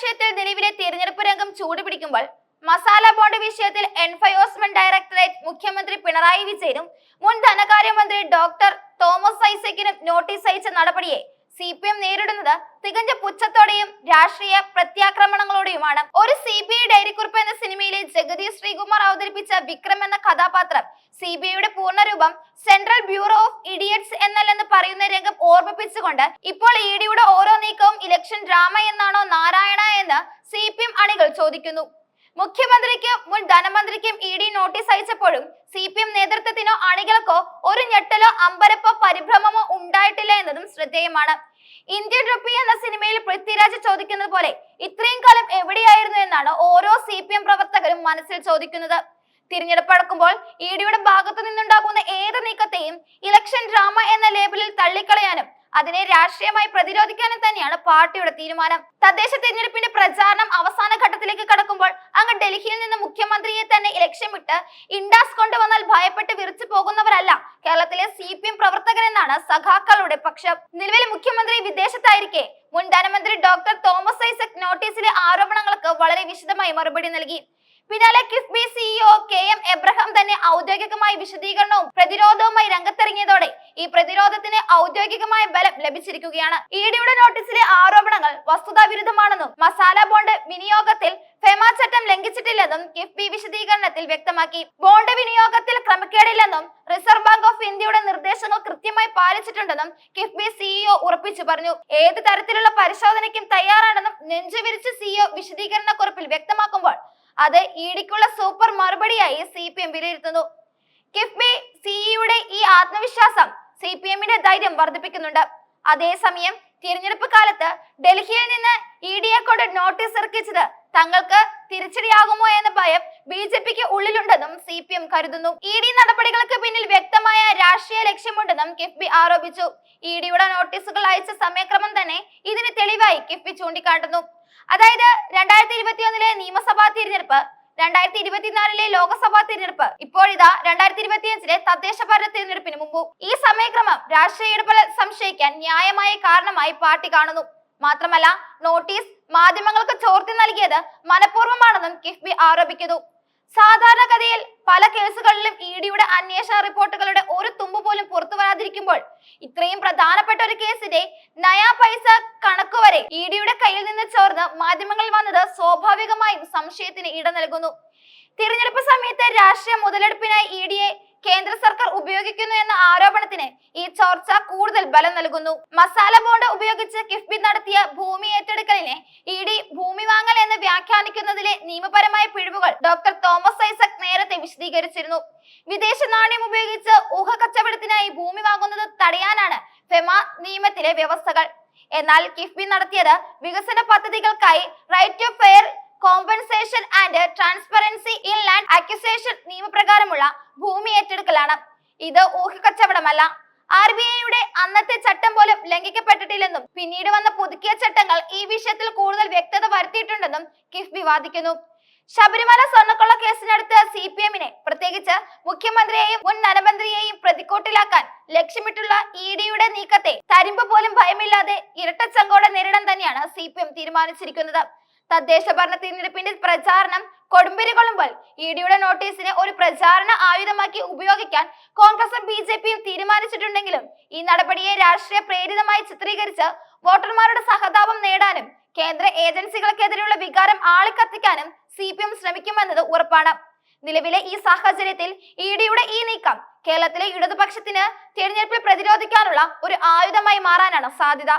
രാഷ്ട്രീയത്തിൽ നിലവിലെ തിരഞ്ഞെടുപ്പ് രംഗം ചൂടുപിടിക്കുമ്പോൾ മസാല ബോണ്ട് വിഷയത്തിൽ എൻഫോഴ്സ്മെന്റ് ഡയറക്ടറേറ്റ് മുഖ്യമന്ത്രി പിണറായി വിജയനും മുൻ ധനകാര്യമന്ത്രി ഡോക്ടർ തോമസ് ഐസക്കിനും നോട്ടീസ് അയച്ച നടപടിയെ സി പി എം നേരിടുന്നത് തികഞ്ഞ പുച്ഛത്തോടെയും രാഷ്ട്രീയ പ്രത്യാക്രമണങ്ങളോടെയുമാണ്. ഒരു സി ബി ഐ ഡയറിക്കുറിപ്പ് എന്ന സിനിമയിലെ ജഗതി ശ്രീകുമാർ അവതരിപ്പിച്ച വിക്രം എന്ന കഥാപാത്രം സി ബി ഐയുടെ പൂർണരൂപം സെൻട്രൽ ബ്യൂറോ ഓഫ് ഇഡിയറ്റ്സ് എന്നല്ലെന്ന് പറയുന്ന രംഗം ഓർമ്മിപ്പിച്ചുകൊണ്ട് ഇപ്പോൾ ഇ ഡിയുടെ ഓരോ നീക്കവും ഇലക്ഷൻ ഡ്രാമ എന്നാണോ നാരായണ എന്ന് സി പി എം അണികൾ ചോദിക്കുന്നു. മുഖ്യമന്ത്രിക്കും മുൻ ധനമന്ത്രിക്കും ഇ ഡി നോട്ടീസ് അയച്ചപ്പോഴും സി പി എം നേതൃത്വത്തിനോ അണികൾക്കോ ഒരു ഞെട്ടലോ അമ്പരപ്പോ പരിഭ്രമമോ ഉണ്ടായിട്ടില്ല എന്നതും ശ്രദ്ധേയമാണ്. ഇന്ത്യൻ റുപ്പി എന്ന സിനിമയിൽ പൃഥ്വിരാജ് ചോദിക്കുന്നത് പോലെ ഇത്രയും കാലം എവിടെയായിരുന്നു എന്നാണ് ഓരോ സി പി എം പ്രവർത്തകരും മനസ്സിൽ ചോദിക്കുന്നത്. തിരഞ്ഞെടുപ്പ് അടുക്കുമ്പോൾ ഇ ഡിയുടെ ഭാഗത്തു നിന്നുണ്ടാകുന്ന ഏത് നീക്കത്തെയും ഇലക്ഷൻ ഡ്രാമ എന്ന ലേബലിൽ തള്ളിക്കളയാനും അതിനെ രാഷ്ട്രീയമായി പ്രതിരോധിക്കാനും തന്നെയാണ് പാർട്ടിയുടെ തീരുമാനം. തദ്ദേശ തിരഞ്ഞെടുപ്പിന്റെ പ്രചാരണം അവസാന ഘട്ടത്തിലേക്ക് കടക്കുമ്പോൾ അങ്ങ് ഡൽഹിയിൽ നിന്ന് മുഖ്യമന്ത്രിയെ തന്നെ ലക്ഷ്യമിട്ട് ഇൻഡാസ് കൊണ്ടുവന്നാൽ ഭയപ്പെട്ട് വിറിച്ചു പോകുന്നവരല്ല. കേരളത്തിലെ സി പി എം പ്രവർത്തകരെന്നാണ് സഖാക്കളുടെ പക്ഷം. നിലവിലെ മുഖ്യമന്ത്രി വിദേശത്തായിരിക്കെ. മുൻ ധനമന്ത്രി ഡോക്ടർ തോമസ് ഐസക് നോട്ടീസിലെ ആരോപണങ്ങൾക്ക് വളരെ വിശദമായി മറുപടി നൽകി. പിന്നാലെ KIIFB CEO K M Abraham തന്നെ ഔദ്യോഗികമായി വിശദീകരണവും പ്രതിരോധവുമായി രംഗത്തിറങ്ങിയതോടെ ഈ പ്രതിരോധത്തിന് ഔദ്യോഗികമായ ബലം ലഭിച്ചിരിക്കുകയാണ്. ഇഡിയുടെ ഡിയുടെ നോട്ടീസിലെ ആരോപണങ്ങൾ വസ്തുതാവിരുദ്ധമാണെന്നും മസാല ബോണ്ട് വിനിയോഗത്തിൽ ഫെമ ചട്ടം ലംഘിച്ചിട്ടില്ലെന്നും കിഫ്ബി വിശദീകരണത്തിൽ വ്യക്തമാക്കി. ബോണ്ട് വിനിയോഗത്തിൽ ക്രമക്കേടില്ലെന്നും റിസർവ് ബാങ്ക് ഓഫ് ഇന്ത്യയുടെ നിർദ്ദേശങ്ങൾ കൃത്യമായി പാലിച്ചിട്ടുണ്ടെന്നും കിഫ്ബി സിഇഒ ഉറപ്പിച്ചു പറഞ്ഞു. ഏത് തരത്തിലുള്ള പരിശോധനയ്ക്കും തയ്യാറാണെന്നും നെഞ്ചുവിരിച്ച് സിഇഒ വിശദീകരണക്കുറിപ്പിൽ വ്യക്തമാക്കുമ്പോൾ അത് ഇടിക്കുള്ള സൂപ്പർ മറുപടിയായി സി പി എം വിലയിരുത്തുന്നു. കിഫ്ബി സിഇയുടെ ഈ ആത്മവിശ്വാസം സി പി എമ്മിന്റെ ധൈര്യം വർദ്ധിപ്പിക്കുന്നുണ്ട്. അതേസമയം തിരഞ്ഞെടുപ്പ് കാലത്ത് ഡൽഹിയിൽ നിന്ന് ഇ ഡിയെ കൊണ്ട് നോട്ടീസ് ഇറക്കിച്ചത് തങ്ങൾക്ക് തിരിച്ചടിയാകുമോ എന്ന ഭയം ബി ജെ പിക്ക് ഉള്ളിലുണ്ടെന്നും സി പി എം കരുതുന്നു. ഇ ഡി നടപടികൾക്ക് പിന്നിൽ വ്യക്തമായ രാഷ്ട്രീയ ലക്ഷ്യമുണ്ടെന്നും കിഫ്ബി ആരോപിച്ചു. ഇ ഡിയുടെ നോട്ടീസുകൾ അയച്ച സമയക്രമം തന്നെ ഇതിന് തെളിവായി കിഫ്ബി ചൂണ്ടിക്കാട്ടുന്നു. അതായത് രണ്ടായിരത്തി ഇരുപത്തിയൊന്നിലെ നിയമസഭാ തിരഞ്ഞെടുപ്പ് രണ്ടായിരത്തി ഇരുപത്തിനാലിലെ ലോക്സഭാ തിരഞ്ഞെടുപ്പ്. ഇപ്പോഴിതാ രണ്ടായിരത്തി ഇരുപത്തിയഞ്ചിലെ തദ്ദേശ ഭരണ തിരഞ്ഞെടുപ്പിന് മുമ്പ് ഈ സമയക്രമം രാഷ്ട്രീയ ഇടപെടൽ സംശയിക്കാൻ ന്യായമായ കാരണമായി പാർട്ടി കാണുന്നു. മാത്രമല്ല നോട്ടീസ് മാധ്യമങ്ങൾക്ക് ചോർത്തി നൽകിയത് മനഃപൂർവമാണെന്നും കിഫ്ബി ആരോപിക്കുന്നു. സാധാരണഗതിയിൽ പല കേസുകളിലും ഇ ഡിയുടെ അന്വേഷണ റിപ്പോർട്ടുകളുടെ ഒരു തുമ്പ് പോലും പുറത്തു വരാതിരിക്കുമ്പോൾ ഇത്രയും പ്രധാനപ്പെട്ട ഒരു കേസിന്റെ നയാ പൈസ കണക്ക് വരെ ഇ ഡിയുടെ കയ്യിൽ നിന്ന് ചോർന്ന് മാധ്യമങ്ങളിൽ വന്നത് സ്വാഭാവികമായും സംശയത്തിന് ഇട നൽകുന്നു. തിരഞ്ഞെടുപ്പ് സമയത്ത് രാഷ്ട്രീയ മുതലെടുപ്പിനായി ഇ ഡിയെ കേന്ദ്ര സർക്കാർ ഉപയോഗിക്കുന്നു എന്ന ആരോപണത്തിന് ഈ ചോർച്ച കൂടുതൽ ബലം നൽകുന്നു. മസാല ബോണ്ട് ഉപയോഗിച്ച് കിഫ്ബി നടത്തിയ ഭൂമി ഏറ്റെടുക്കലിനെ ഇ ഡി ഭൂമി വാങ്ങൽ എന്ന് വ്യാഖ്യാനിക്കുന്നതിലെ നിയമപരമായ പിഴവുകൾ ഡോക്ടർ തോമസ് ഐസക് നേരത്തെ വിശദീകരിച്ചിരുന്നു. വിദേശ നാണ്യം ഉപയോഗിച്ച് ഊഹ കച്ചവടത്തിനായി ഭൂമി വാങ്ങുന്നത് തടയാനാണ് ഫെമ നിയമത്തിലെ വ്യവസ്ഥകൾ. എന്നാൽ കിഫ്ബി നടത്തിയത് വികസന പദ്ധതികൾക്കായി right to fair compensation and transparency in land acquisition നിയമപ്രകാരമുള്ള ഭൂമി ഏറ്റെടുക്കലാണ്. ഇത് ഊഹക്കച്ചവടമല്ല. ആർ ബി ഐയുടെ അന്നത്തെ ചട്ടം പോലും ലംഘിക്കപ്പെട്ടിട്ടില്ലെന്നും പിന്നീട് വന്ന പുതുക്കിയ ചട്ടങ്ങൾ ഈ വിഷയത്തിൽ കൂടുതൽ വ്യക്തത വരുത്തിയിട്ടുണ്ടെന്നും കിഫ്ബി വാദിക്കുന്നു. ശബരിമല സ്വർണക്കൊള്ള കേസിനടുത്ത് സി പി എമ്മിനെ പ്രത്യേകിച്ച് മുഖ്യമന്ത്രിയെയും മുൻ ധനമന്ത്രിയെയും പ്രതിക്കൂട്ടിലാക്കാൻ ലക്ഷ്യമിട്ടുള്ള ഇ ഡിയുടെ നീക്കത്തെ തരിമ്പ് പോലും ഭയമില്ലാതെ ഇരട്ടച്ചങ്കോടെ നേരിടാൻ തന്നെയാണ് സി പി എം തീരുമാനിച്ചിരിക്കുന്നത്. തദ്ദേശ ഭരണ തിരഞ്ഞെടുപ്പിന്റെ പ്രചാരണം കൊടുമ്പിരി കൊള്ളുമ്പോൾ ഇ ഡിയുടെ നോട്ടീസിനെ ഒരു പ്രചാരണ ആയുധമാക്കി ഉപയോഗിക്കാൻ കോൺഗ്രസും ബി ജെ പിയും തീരുമാനിച്ചിട്ടുണ്ടെങ്കിലും ഈ നടപടിയെ രാഷ്ട്രീയ പ്രേരിതമായി ചിത്രീകരിച്ച് വോട്ടർമാരുടെ സഹതാപം നേടാനും കേന്ദ്ര ഏജൻസികൾക്കെതിരെയുള്ള വികാരം ആളിക്കത്തിക്കാനും സി പി എം ശ്രമിക്കുമെന്നത് ഉറപ്പാണ്. നിലവിലെ ഈ സാഹചര്യത്തിൽ ഇ ഡിയുടെ ഈ നീക്കം കേരളത്തിലെ ഇടതുപക്ഷത്തിന് തിരഞ്ഞെടുപ്പിൽ പ്രതിരോധിക്കാനുള്ള ഒരു ആയുധമായി മാറാനാണ് സാധ്യത.